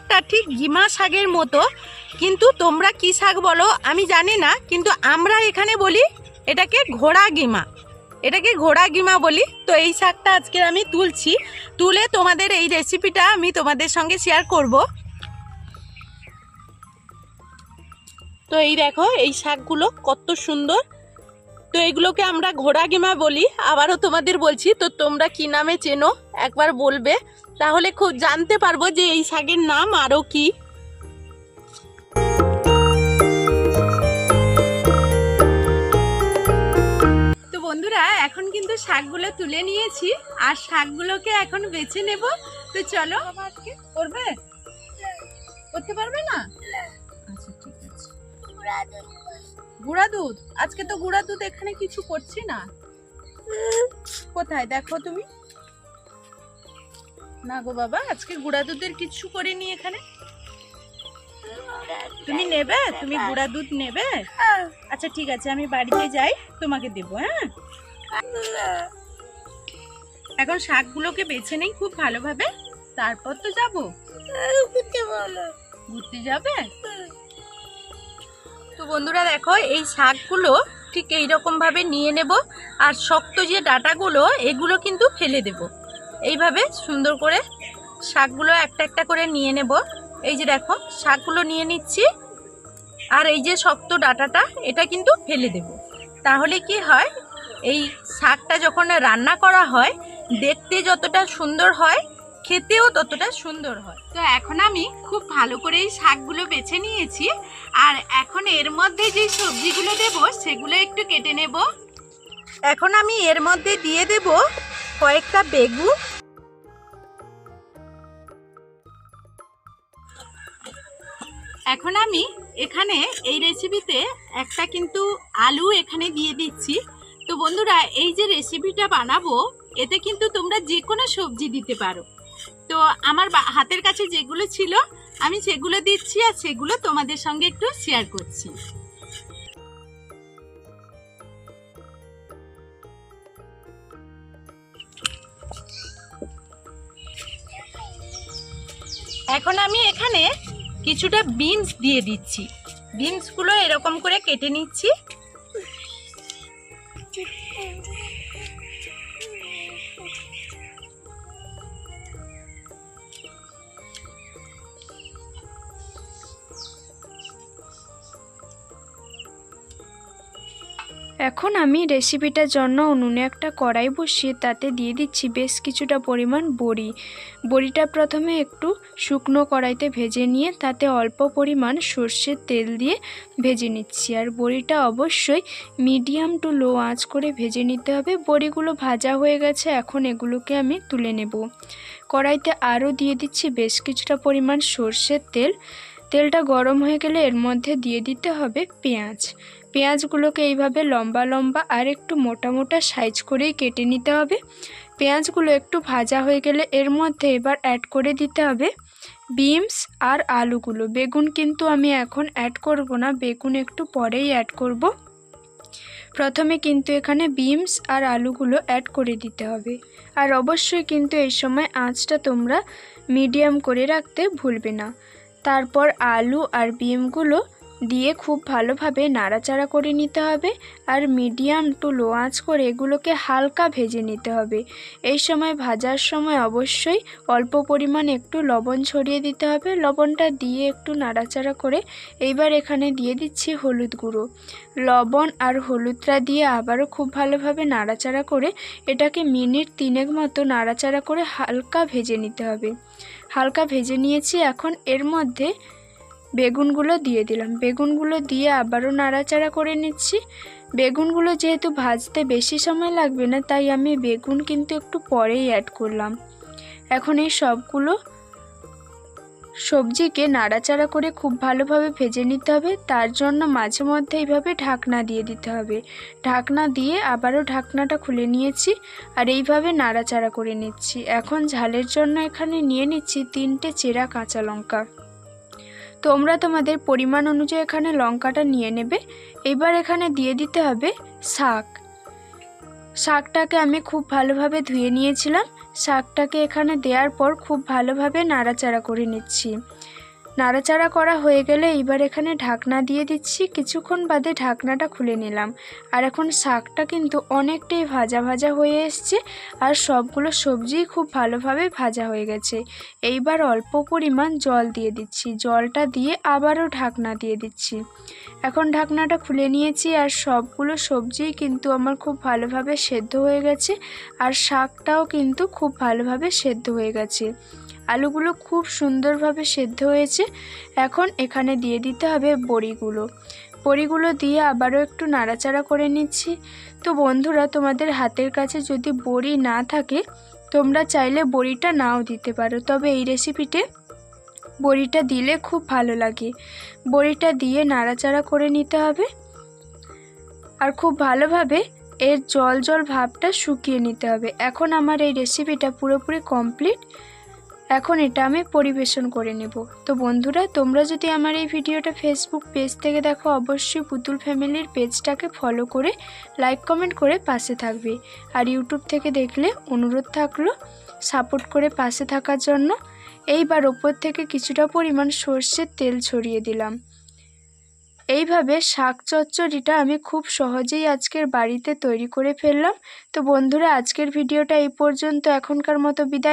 শাকটা ঠিক গিমা শাকের মতো, কিন্তু তোমরা কি শাক বলো আমি জানি না, কিন্তু আমরা এখানে বলি এটাকে ঘোড়া গিমা। এটাকে ঘোড়া গিমা বলি। তো এই শাকটা আজকে আমি তুলছি। তুলে তোমাদের এই রেসিপিটা আমি তোমাদের সঙ্গে শেয়ার করব। তো এই দেখো, এই শাকগুলো কত সুন্দর। তো এগুলোকে আমরা ঘোড়া গিমা বলি। আবারও তোমাদের বলছি তো তোমরা কি নামে চেনো? একবার বলবে। তাহলে খুব জানতে পারব যে এই শাকের নাম আরও কি। তো বন্ধুরা এখন কিন্তু শাকগুলো তুলে নিয়েছি আর শাকগুলোকে এখন বেছে নেব। তো চলো করবে? করতে পারবে না। আচ্ছা ঠিক আছে। গুঁড়া দুধ আজকে তো গুঁড়া দুধ এখানে কিছু করছি না। কোথায়? দেখো তুমি। না গো বাবা আজকে গুঁড়া দুধের কিছু করিনি এখানে। তুমি নেবে? তুমি গুঁড়া দুধ নেবে? আচ্ছা ঠিক আছে আমি বাড়িতে যাই তোমাকে দেবো হ্যাঁ? এখন শাকগুলোকে বেছে নেই খুব ভালোভাবে। তারপর তো যাব। ঘুরতে যাবে? তো বন্ধুরা দেখো, এই শাকগুলো ঠিক এই রকম ভাবে নিয়ে নেব আর শক্ত যে ডাটাগুলো, এগুলো কিন্তু ফেলে দেব। এইভাবে সুন্দর করে শাকগুলো একটা একটা করে নিয়ে নেব। এই যে দেখো, শাকগুলো নিয়ে নিচ্ছি আর এই যে শক্ত ডাটাটা, এটা কিন্তু ফেলে দেব। তাহলে কি হয়, এই শাকটা যখন রান্না করা হয়, দেখতে যতটা সুন্দর হয় খেতেও ততটা সুন্দর হয়। তো এখন আমি খুব ভালো করে এই শাকগুলো বেছে নিয়েছি আর এখন এর মধ্যে যে সবজিগুলো দেব সেগুলো একটু কেটে নেব। এখন আমি এর মধ্যে দিয়ে দেব কয়েকটা বেগুন। এখন আমি এখানে এই রেসিপিতে একটা কিন্তু আলু এখানে দিয়ে দিচ্ছি। তো বন্ধুরা এই যে রেসিপিটা বানাবো এতে কিন্তু তোমরা যে কোনো সবজি দিতে পারো। তো আমার হাতের কাছে যেগুলো ছিল, আমি সেগুলো দিচ্ছি আর সেগুলো তোমাদের সঙ্গে একটু শেয়ার করছি। এখন আমি এখানে কিছুটা বিনস দিয়ে দিচ্ছি। বিনসগুলো এরকম করে কেটে নিচ্ছি। এখন আমি রেসিপিটার জন্য উনুনে একটা কড়াই বসিয়ে তাতে দিয়ে দিচ্ছি বেশ কিছুটা পরিমাণ বড়ি। বড়িটা প্রথমে একটু শুকনো কড়াইতে ভেজে নিয়ে তাতে অল্প পরিমাণ সর্ষের তেল দিয়ে ভেজে নিচ্ছি। আর বড়িটা অবশ্যই মিডিয়াম টু লো আঁচ করে ভেজে নিতে হবে। বড়িগুলো ভাজা হয়ে গেছে, এখন এগুলোকে আমি তুলে নেব। কড়াইতে আরও দিয়ে দিচ্ছি বেশ কিছুটা পরিমাণ সর্ষের তেল। তেলটা গরম হয়ে গেলে এর মধ্যে দিয়ে দিতে হবে পেঁয়াজ। পেঁয়াজগুলোকে এইভাবে লম্বা লম্বা আর একটু মোটা মোটা সাইজ করেই কেটে নিতে হবে। পেঁয়াজগুলো একটু ভাজা হয়ে গেলে এর মধ্যে এবার অ্যাড করে দিতে হবে বিনস আর আলুগুলো। বেগুন কিন্তু আমি এখন অ্যাড করব না, বেগুন একটু পরেই অ্যাড করব। প্রথমে কিন্তু এখানে বিনস আর আলুগুলো অ্যাড করে দিতে হবে। আর অবশ্যই কিন্তু এই সময় আঁচটা তোমরা মিডিয়াম করে রাখতে ভুলবে না। তারপর আলু আর বিমগুলো দিয়ে খুব ভালোভাবে নাড়াচাড়া করে নিতে হবে আর মিডিয়াম টু লো আঁচ করে এগুলোকে হালকা ভেজে নিতে হবে। এই সময় ভাজার সময় অবশ্যই অল্প পরিমাণ একটু লবণ ছড়িয়ে দিতে হবে। লবণটা দিয়ে একটু নাড়াচাড়া করে এইবার এখানে দিয়ে দিচ্ছি হলুদ গুঁড়ো। লবণ আর হলুদটা দিয়ে আবারও খুব ভালোভাবে নাড়াচাড়া করে এটাকে মিনিট তিনেক মতো নাড়াচাড়া করে হালকা ভেজে নিতে হবে। হালকা ভেজে নিয়েছি। এখন এর মধ্যে বেগুনগুলো দিয়ে দিলাম। বেগুনগুলো দিয়ে আবারও নাড়াচাড়া করে নিচ্ছি। বেগুনগুলো যেহেতু ভাজতে বেশি সময় লাগবে না, তাই আমি বেগুন কিন্তু একটু পরেই অ্যাড করলাম। এখন এই সবগুলো সবজিকে নাড়াচাড়া করে খুব ভালোভাবে ভেজে নিতে হবে। তার জন্য মাঝে মধ্যে এইভাবে ঢাকনা দিয়ে দিতে হবে। ঢাকনা দিয়ে আবারও ঢাকনাটা খুলে নিয়েছি আর এইভাবে নাড়াচাড়া করে নিচ্ছি। এখন ঝালের জন্য এখানে নিয়ে নিচ্ছি তিনটে চেরা কাঁচা লঙ্কা। তোমরা তোমাদের পরিমাণ অনুযায়ী এখানে লঙ্কাটা নিয়ে নেবে। এবার এখানে দিয়ে দিতে হবে শাক। শাকটাকে আমি খুব ভালোভাবে ধুয়ে নিয়েছিলাম। শাকটাকে এখানে দেওয়ার পর খুব ভালোভাবে নাড়াচাড়া করে নিচ্ছি। নাড়াচাড়া করা হয়ে গেলে এবার এখানে ঢাকনা দিয়ে দিচ্ছি। কিছুক্ষণ বাদে ঢাকনাটা খুলে নিলাম। আর এখন শাকটা কিন্তু অনেকটাই ভাজা ভাজা হয়ে এসছে আর সবগুলো সবজিই খুব ভালোভাবে ভাজা হয়ে গেছে। এইবার অল্প পরিমাণ জল দিয়ে দিচ্ছি। জলটা দিয়ে আবারও ঢাকনা দিয়ে দিচ্ছি। এখন ঢাকনাটা খুলে নিয়েছি আর সবগুলো সবজিই কিন্তু আমার খুব ভালোভাবে সেদ্ধ হয়ে গেছে। আর শাকটাও কিন্তু খুব ভালোভাবে সেদ্ধ হয়ে গেছে। আলুগুলো খুব সুন্দরভাবে সেদ্ধ হয়েছে। এখন এখানে দিয়ে দিতে হবে বড়িগুলো। বড়িগুলো দিয়ে আবারও একটু নাড়াচাড়া করে নিচ্ছি। তো বন্ধুরা, তোমাদের হাতের কাছে যদি বড়ি না থাকে, তোমরা চাইলে বড়িটা নাও দিতে পারো। তবে এই রেসিপিতে বড়িটা দিলে খুব ভালো লাগে। বড়িটা দিয়ে নাড়াচাড়া করে নিতে হবে। আর খুব ভালোভাবে এর জল জল ভাবটা শুকিয়ে নিতে হবে। এখন আমার এই রেসিপিটা পুরোপুরি কমপ্লিট। এখন এটা আমি পরিবেশন করে নেব। তো বন্ধুরা, তোমরা যদি আমার এই ভিডিওটা ফেসবুক পেজ থেকে দেখো, অবশ্যই পুতুল ফ্যামিলির পেজটাকে ফলো করে লাইক কমেন্ট করে পাশে থাকবে। আর ইউটিউব থেকে দেখলে অনুরোধ থাকল সাপোর্ট করে পাশে থাকার জন্য। এইবার ওপর থেকে কিছুটা পরিমাণ সর্ষের তেল ছড়িয়ে দিলাম। এইভাবে শাক চচ্চড়িটা আমি খুব সহজেই আজকের বাড়িতে তৈরি করে ফেললাম। তো বন্ধুরা, আজকের ভিডিওটা এই পর্যন্ত। এখনকার মতো বিদায়।